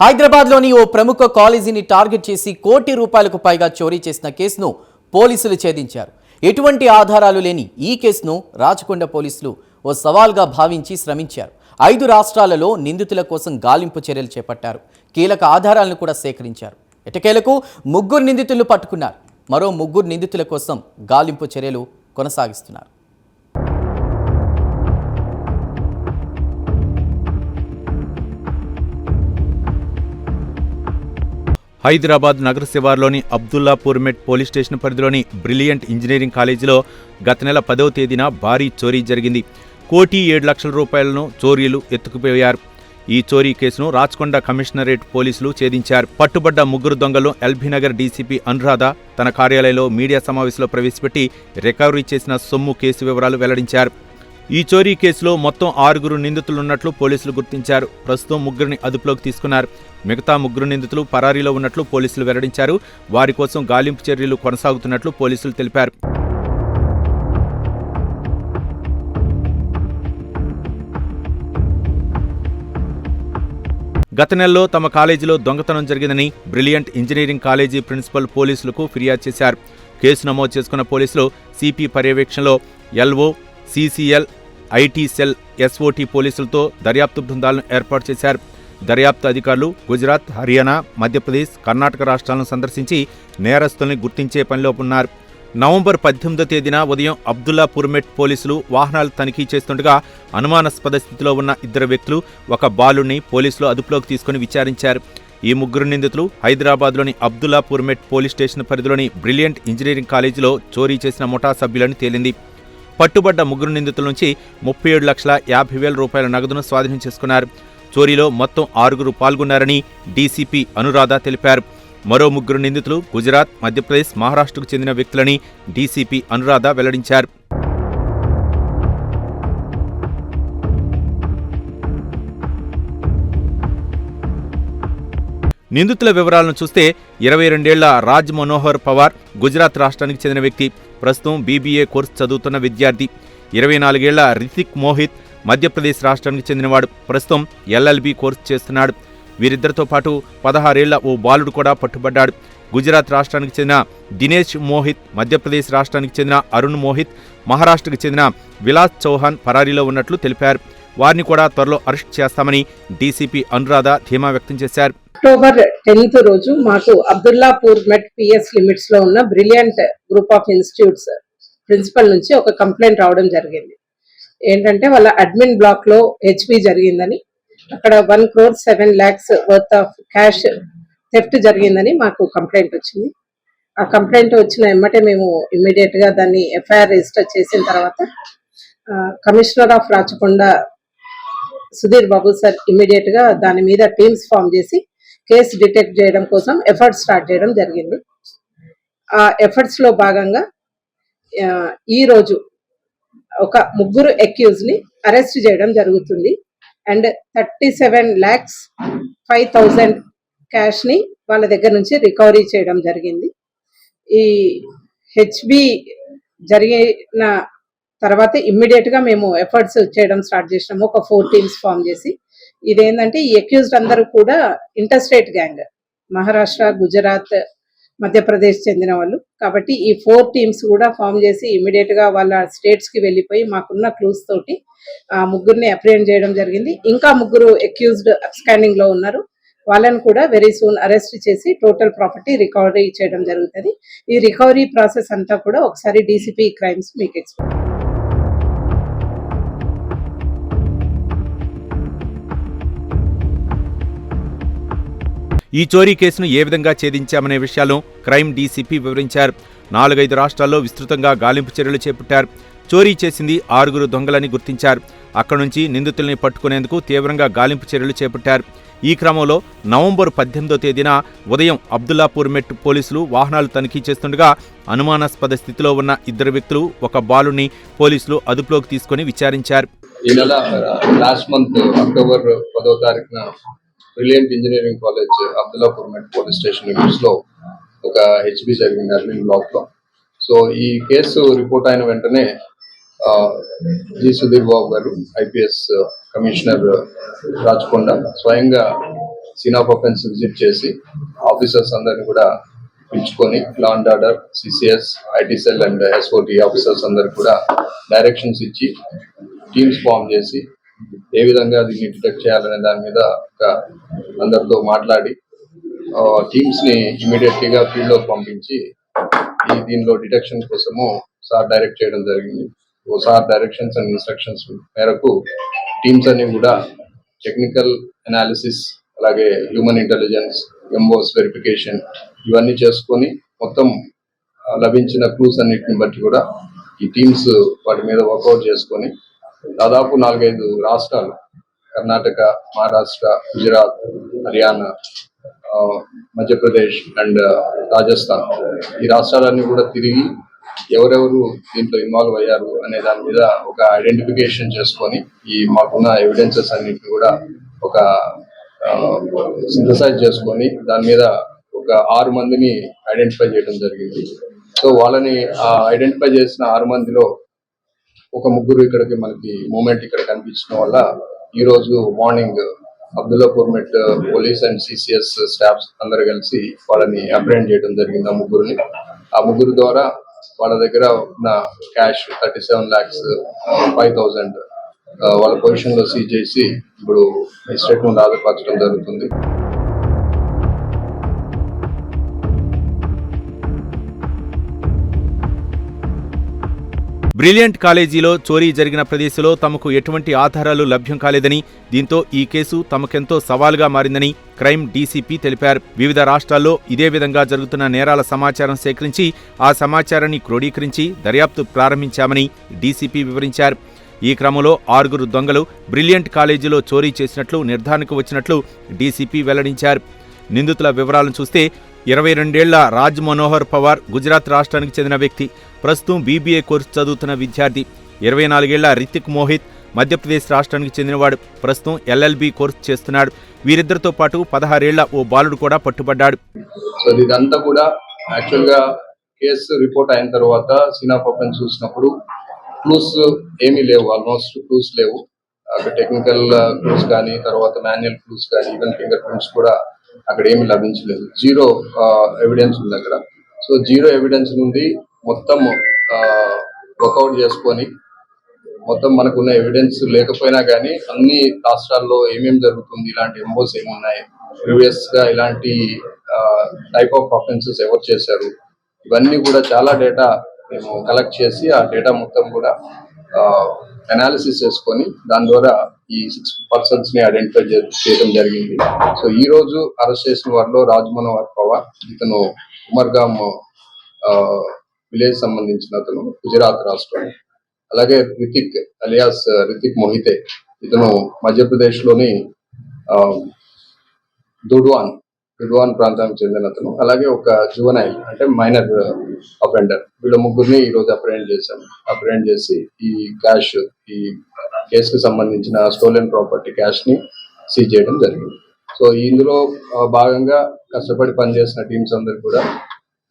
హైదరాబాద్లోని ఓ ప్రముఖ కాలేజీని టార్గెట్ చేసి కోటి రూపాయలకు పైగా చోరీ చేసిన కేసును పోలీసులు ఛేదించారు. ఎటువంటి ఆధారాలు లేని ఈ కేసును రాచకొండ పోలీసులు ఓ సవాల్గా భావించి శ్రమించారు. ఐదు రాష్ట్రాలలో నిందితుల కోసం గాలింపు చర్యలు చేపట్టారు. కీలక ఆధారాలను కూడా సేకరించారు. ఎటకేలకు ముగ్గురు నిందితులు పట్టుకున్నారు. మరో ముగ్గురు నిందితుల కోసం గాలింపు చర్యలు కొనసాగిస్తున్నారు. హైదరాబాద్ నగర శివార్లోని అబ్దుల్లాపూర్ మెట్ పోలీస్ స్టేషన్ పరిధిలోని బ్రిలియంట్ ఇంజనీరింగ్ కాలేజీలో గత నెల పదవ తేదీన భారీ చోరీ జరిగింది. కోటి ఏడు లక్షల రూపాయలను చోరీలు ఎత్తుకుపోయారు. ఈ చోరీ కేసును రాచకొండ కమిషనరేట్ పోలీసులు ఛేదించారు. పట్టుబడ్డ ముగ్గురు దొంగలు ఎల్బీనగర్ డీసీపీ అనురాధ తన కార్యాలయంలో మీడియా సమావేశంలో ప్రవేశపెట్టి రికవరీ చేసిన సొమ్ము కేసు వివరాలు వెల్లడించారు. ఈ చోరీ కేసులో మొత్తం ఆరుగురు నిందితులున్నట్లు పోలీసులు గుర్తించారు. ప్రస్తుతం ముగ్గురిని అదుపులోకి తీసుకున్నారు. మిగతా ముగ్గురు నిందితులు పరారీలో ఉన్నట్లు పోలీసులు వెల్లడించారు. వారి కోసం గాలింపు చర్యలు కొనసాగుతున్నట్లు పోలీసులు తెలిపారు. గత నెలలో తమ కాలేజీలో దొంగతనం జరిగిందని బ్రిలియంట్ ఇంజనీరింగ్ కాలేజీ ప్రిన్సిపల్ పోలీసులకు ఫిర్యాదు చేశారు. కేసు నమోదు చేసుకున్న పోలీసులు సిపి పర్యవేక్షణలో LO CCL IT cell SOT పోలీసులతో దర్యాప్తు బృందాలను ఏర్పాటు చేశారు. దర్యాప్తు అధికారులు గుజరాత్ హర్యానా మధ్యప్రదేశ్ కర్ణాటక రాష్ట్రాలను సందర్శించి నేరస్తుల్ని గుర్తించే పనిలో ఉన్నారు. నవంబర్ పద్దెనిమిదో తేదీన ఉదయం అబ్దుల్లాపూర్మెట్ పోలీసులు వాహనాలు తనిఖీ చేస్తుండగా అనుమానాస్పద స్థితిలో ఉన్న ఇద్దరు వ్యక్తులు ఒక బాలుని పోలీసులు అదుపులోకి తీసుకుని విచారించారు. ఈ ముగ్గురు నిందితులు హైదరాబాద్లోని అబ్దుల్లాపూర్మెట్ పోలీస్ స్టేషన్ పరిధిలోని బ్రిలియంట్ ఇంజనీరింగ్ కాలేజీలో చోరీ చేసిన ముఠా సభ్యులని తేలింది. పట్టుబడ్డ ముగ్గురు నిందితుల నుంచి ముప్పై ఏడు లక్షల యాభై వేల రూపాయల నగదును స్వాధీనం చేసుకున్నారు. చోరీలో మొత్తం ఆరుగురు పాల్గొన్నారని డీసీపీ అనురాధ తెలిపారు. మరో ముగ్గురు నిందితులు గుజరాత్ మధ్యప్రదేశ్ మహారాష్ట్రకు చెందిన వ్యక్తులని డీసీపీ అనురాధ వెల్లడించారు. నిందితుల వివరాలను చూస్తే ఇరవై రెండేళ్ళ రాజ్ మనోహర్ పవార్ గుజరాత్ రాష్ట్రానికి చెందిన వ్యక్తి. ప్రస్తుతం బీబీఏ కోర్సు చదువుతున్న విద్యార్థి. ఇరవై నాలుగేళ్ళ రితిక్ మోహిత్ మధ్యప్రదేశ్ రాష్ట్రానికి చెందినవాడు. ప్రస్తుతం ఎల్ఎల్బి కోర్సు చేస్తున్నాడు. వీరిద్దరితో పాటు పదహారేళ్ళ ఓ బాలుడు కూడా పట్టుబడ్డాడు. గుజరాత్ రాష్ట్రానికి చెందిన దినేష్ మోహిత్ మధ్యప్రదేశ్ రాష్ట్రానికి చెందిన అరుణ్ మోహిత్ మహారాష్ట్రకు చెందిన విలాస్ చౌహాన్ పరారీలో ఉన్నట్లు తెలిపారు. వారిని కూడా త్వరలో అరెస్ట్ చేస్తామని డీసీపీ అనురాధ ధీమా వ్యక్తం చేశారు. అక్టోబర్ టెన్త్ రోజు మాకు అబ్దుల్లాపూర్ మెట్ పిఎస్ లిమిట్స్లో ఉన్న brilliant group of institutes principal నుంచి ఒక కంప్లైంట్ రావడం జరిగింది. ఏంటంటే వాళ్ళ అడ్మిన్ బ్లాక్లో హెచ్పి జరిగిందని అక్కడ one crore seven lakhs worth of cash theft జరిగిందని మాకు కంప్లైంట్ వచ్చింది. ఆ కంప్లైంట్ వచ్చిన ఎమ్మటే మేము ఇమ్మీడియట్గా దాన్ని ఎఫ్ఐఆర్ రిజిస్టర్ చేసిన తర్వాత commissioner of Rachakonda Sudhir Babu sir ఇమ్మీడియట్గా దాని మీద టీమ్స్ ఫామ్ చేసి కేసు డిటెక్ట్ చేయడం కోసం ఎఫర్ట్స్ స్టార్ట్ చేయడం జరిగింది. ఆ ఎఫర్ట్స్లో భాగంగా ఈ రోజు ఒక ముగ్గురు అక్యూజ్ని అరెస్ట్ చేయడం జరుగుతుంది. And thirty seven lakhs five thousand క్యాష్ని వాళ్ళ దగ్గర నుంచి రికవరీ చేయడం జరిగింది. ఈ హెచ్బి జరిగిన తర్వాత ఇమ్మీడియట్గా మేము ఎఫర్ట్స్ చేయడం స్టార్ట్ చేసినాము. ఒక ఫోర్ టీమ్స్ ఫామ్ చేసి. ఇదేంటంటే ఈ అక్యూజ్డ్ అందరూ కూడా ఇంటర్స్టేట్ గ్యాంగ్ మహారాష్ట్ర గుజరాత్ మధ్యప్రదేశ్ చెందిన వాళ్ళు. కాబట్టి ఈ ఫోర్ టీమ్స్ కూడా ఫామ్ చేసి ఇమ్మీడియట్గా వాళ్ళ స్టేట్స్కి వెళ్ళిపోయి మాకున్న క్లూస్ తోటి ఆ ముగ్గురిని అప్రిహెండ్ చేయడం జరిగింది. ఇంకా ముగ్గురు అక్యూజ్డ్ అబ్స్కాండింగ్లో ఉన్నారు. వాళ్ళని కూడా వెరీ సూన్ అరెస్ట్ చేసి టోటల్ ప్రాపర్టీ రికవరీ చేయడం జరుగుతుంది. ఈ రికవరీ ప్రాసెస్ అంతా కూడా ఒకసారి డీసీపీ క్రైమ్స్ మీకు ఎక్స్ప్లెయిన్ ఈ చోరీ కేసును ఏ విధంగా ఛేదించామనే విషయాలను క్రైమ్ డీసీపీ వివరించారు. నాలుగైదు రాష్ట్రాల్లో విస్తృతంగా గాలింపు చర్యలు చేపట్టారు. చోరీ చేసింది ఆరుగురు దొంగలని గుర్తించారు. అక్కడి నుంచి నిందితుల్ని పట్టుకునేందుకు తీవ్రంగా గాలింపు చర్యలు చేపట్టారు. ఈ క్రమంలో నవంబర్ పద్దెనిమిదో తేదీన ఉదయం అబ్దుల్లాపూర్ మెట్ పోలీసులు వాహనాలు తనిఖీ చేస్తుండగా అనుమానాస్పద స్థితిలో ఉన్న ఇద్దరు వ్యక్తులు ఒక బాలుని పోలీసులు అదుపులోకి తీసుకుని విచారించారు. ఈ నెల లాస్ట్ మంత్ అక్టోబర్ పదో తారీఖున brilliant engineering college Abdullapur Met police స్టేషన్లో ఒక హెచ్బి జరిగింది అర్లింగ్ బ్లాక్లో సో ఈ కేసు రిపోర్ట్ అయిన వెంటనే జి. సుధీర్ బాబు గారు ఐపీఎస్ కమిషనర్ రాజకొండ స్వయంగా సీనాఫ్ ఆఫెన్స్ విజిట్ చేసి ఆఫీసర్స్ అందరిని కూడా పిలుచుకొని law and order CCS IT cell and SOT officers అందరికి కూడా డైరెక్షన్స్ ఇచ్చి టీమ్స్ ఫామ్ చేసి ఏ విధంగా దీన్ని డిటెక్ట్ చేయాలనే దాని మీద ఒక అందరితో మాట్లాడి టీమ్స్ని ఇమీడియట్గా ఫీల్డ్లోకి పంపించి ఈ దీనిలో డిటెక్షన్ కోసము సార్ డైరెక్ట్ చేయడం జరిగింది. ఓ సార్ డైరెక్షన్స్ అండ్ ఇన్స్ట్రక్షన్స్ మేరకు టీమ్స్ అన్ని కూడా టెక్నికల్ అనాలిసిస్ అలాగే హ్యూమన్ ఇంటెలిజెన్స్ ఎంబోస్ వెరిఫికేషన్ ఇవన్నీ చేసుకొని మొత్తం లభించిన క్లూస్ అన్నిటిని బట్టి కూడా ఈ టీమ్స్ వాటి మీద వర్కౌట్ చేసుకొని దాదాపు నాలుగైదు రాష్ట్రాలు కర్ణాటక మహారాష్ట్ర గుజరాత్ హర్యానా ఆ, మధ్యప్రదేశ్ అండ్ రాజస్థాన్. ఈ రాష్ట్రాలన్నీ కూడా తిరిగి ఎవరెవరు దీంట్లో ఇన్వాల్వ్ అయ్యారు అనే దాని మీద ఒక ఐడెంటిఫికేషన్ చేసుకొని ఈ మాకున్న ఎవిడెన్సెస్ అన్నిటిని కూడా ఒక సింథసైజ్ చేసుకొని దాని మీద ఒక ఆరు మందిని ఐడెంటిఫై చేయడం జరిగింది. సో వాళ్ళని ఐడెంటిఫై చేసిన ఆరు మందిలో ఒక ముగ్గురు ఇక్కడికి మనకి మూమెంట్ ఇక్కడ కనిపించడం వల్ల ఈ రోజు morning Abdullapur Met police and CCS staffs అందరు కలిసి వాళ్ళని అప్రహెండ్ చేయడం జరిగింది ఆ ముగ్గురిని. ఆ ముగ్గురు ద్వారా వాళ్ళ దగ్గర ఉన్న cash thirty seven lakhs five thousand వాళ్ళ పొజిషన్లో సీజ్ చేసి ఇప్పుడు స్టేట్మెంట్ ఆధారపరచడం జరుగుతుంది. బ్రిలియంట్ కాలేజీలో చోరీ జరిగిన ప్రదేశంలో తమకు ఎటువంటి ఆధారాలు లభ్యం కాలేదని దీంతో ఈ కేసు తమకెంతో సవాలుగా మారిందని క్రైమ్ డీసీపీ తెలిపారు. వివిధ రాష్ట్రాల్లో ఇదే విధంగా జరుగుతున్న నేరాల సమాచారం సేకరించి ఆ సమాచారాన్ని క్రోడీకరించి దర్యాప్తు ప్రారంభించామని డీసీపీ వివరించారు. ఈ క్రమంలో ఆరుగురు దొంగలు బ్రిలియంట్ కాలేజీలో చోరీ చేసినట్లు నిర్ధారణకు వచ్చినట్లు డీసీపీ వెల్లడించారు. నిందితుల వివరాలను చూస్తే ఇరవై రెండేళ్ళ రాజ్ మనోహర్ పవార్ గుజరాత్ రాష్ట్రానికి చెందిన వ్యక్తి. ప్రస్తుతం బీబీఏ కోర్సు చదువుతున్న విద్యార్థి. ఇరవై నాలుగేళ్ళ రితిక్ మోహిత్ మధ్యప్రదేశ్ రాష్ట్రానికి చెందినవాడు. ప్రస్తుతం ఎల్ఎల్బి కోర్సు చేస్తున్నాడు. వీరిద్దరితో పాటు పదహారేళ్ళ ఓ బాలుడు కూడా పట్టుబడ్డాడు. సో ఇదంతా కూడా యాక్చువల్గా కేసు రిపోర్ట్ అయిన తర్వాత సినా పాపని చూసినప్పుడు క్లూస్ ఏమీ లేవు ఆల్మోస్ట్ క్లూస్ లేవు. అక్కడ టెక్నికల్ క్లూస్ uh, కానీ తర్వాత మాన్యువల్ క్లూస్ కానీ ఈవెన్ ఫింగర్ ప్రింట్స్ కూడా అక్కడ ఏమీ లభించలేదు. జీరో ఎవిడెన్స్ uh, ఉంది అక్కడ. సో జీరో ఎవిడెన్స్ నుండి మొత్తం వర్కౌట్ చేసుకొని మొత్తం మనకున్న ఎవిడెన్స్ లేకపోయినా కానీ అన్ని రాష్ట్రాల్లో ఏమేమి జరుగుతుంది ఇలాంటి ఎంబోస్ ఏమున్నాయి ప్రీవియస్గా ఇలాంటి టైప్ ఆఫ్ అఫెన్సెస్ ఎవరు చేశారు ఇవన్నీ కూడా చాలా డేటా మేము కలెక్ట్ చేసి ఆ డేటా మొత్తం కూడా అనాలిసిస్ చేసుకొని దాని ద్వారా ఈ సిక్స్ పర్సన్స్ని ఐడెంటిఫై చేయడం జరిగింది. సో ఈ రోజు అరెస్ట్ చేసిన వారిలో రాజ్ మనోహర్ పవార్ ఇతను ఉమర్గామ్ విలేజ్ సంబంధించిన అతను గుజరాత్ రాష్ట్రం. అలాగే రితిక్ అలియాస్ రితిక్ మొహితే. ఇతను మధ్యప్రదేశ్లోని దుడ్వాన్ దుడ్వాన్ ప్రాంతానికి చెందిన అతను. అలాగే ఒక జువనైల్ అంటే మైనర్ అఫెండర్. వీళ్ళ ముగ్గురిని ఈ రోజు అప్రహెండ్ చేశాం. అప్రెండ్ చేసి ఈ క్యాష్ ఈ కేసుకు సంబంధించిన స్టోలెన్ ప్రాపర్టీ క్యాష్ని సీజ్ చేయడం జరిగింది. సో ఇందులో భాగంగా కష్టపడి పనిచేసిన టీమ్స్ అందరు కూడా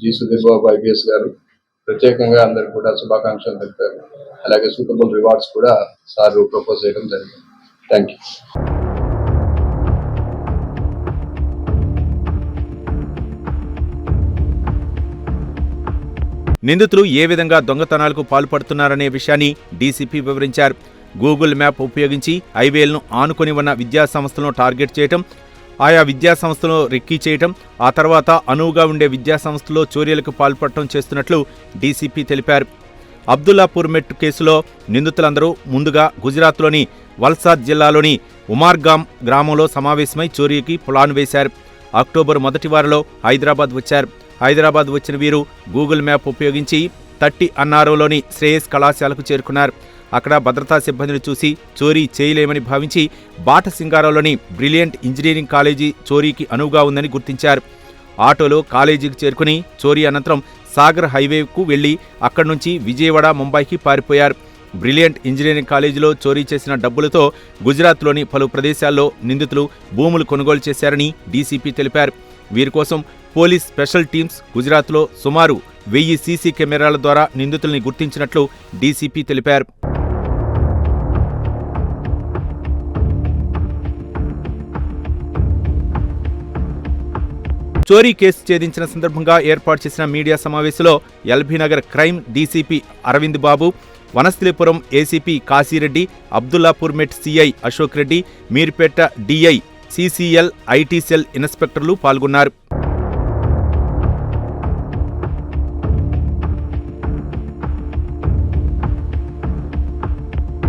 జి సుధీర్ బాబు ఐపీఎస్ గారు ప్రత్యేకంగా అందరికి కూడా శుభాకాంక్షలు తెలిపారు. అలాగే సూటబుల్ రివార్డ్స్ కూడా సార్ ప్రపోజ్ చేయడం జరిగింది. థ్యాంక్ యూ నిందితులు ఏ విధంగా దొంగతనాలకు పాల్పడుతున్నారనే విషయాన్ని డీసీపీ వివరించారు. గూగుల్ మ్యాప్ ఉపయోగించి హైవేలను ఆనుకొని ఉన్న విద్యాసంస్థలను టార్గెట్ చేయటం ఆయా విద్యా సంస్థలను రెక్కీ చేయటం ఆ తర్వాత అనువుగా ఉండే విద్యాసంస్థలో చోర్యలకు పాల్పడటం చేస్తున్నట్లు డీసీపీ తెలిపారు. అబ్దుల్లాపూర్ మెట్ కేసులో నిందితులందరూ ముందుగా గుజరాత్లోని వల్సాద్ జిల్లాలోని ఉమార్గామ్ గ్రామంలో సమావేశమై చోరీకి ప్లాన్ వేశారు. అక్టోబర్ మొదటి వారంలో హైదరాబాద్ వచ్చారు. హైదరాబాద్ వచ్చిన వీరు గూగుల్ మ్యాప్ ఉపయోగించి తట్టి అన్నారోలోని శ్రేయస్ కళాశాలకు చేరుకున్నారు. అక్కడ భద్రతా సిబ్బందిని చూసి చోరీ చేయలేమని భావించి బాట సింగారంలోని బ్రిలియంట్ ఇంజనీరింగ్ కాలేజీ చోరీకి అనువుగా ఉందని గుర్తించారు. ఆటోలో కాలేజీకి చేరుకుని చోరీ అనంతరం సాగర్ హైవేకు వెళ్ళి అక్కడి నుంచి విజయవాడ ముంబైకి పారిపోయారు. బ్రిలియంట్ ఇంజనీరింగ్ కాలేజీలో చోరీ చేసిన డబ్బులతో గుజరాత్లోని పలు ప్రదేశాల్లో నిందితులు భూములు కొనుగోలు చేశారని డీసీపీ తెలిపారు. వీరి కోసం పోలీస్ స్పెషల్ టీమ్స్ గుజరాత్లో సుమారు వెయ్యి సీసీ కెమెరాల ద్వారా నిందితుల్ని గుర్తించినట్లు డీసీపీ తెలిపారు. చోరీ కేసు ఛేదించిన సందర్భంగా ఏర్పాటు చేసిన మీడియా సమావేశంలో LB Nagar crime DCP Aravind Babu Vanasthalipuram ACP Kasireddy Abdullapur Met CI Ashok Reddy Meerpet DI CCL IT cell ఇన్స్పెక్టర్లు పాల్గొన్నారు.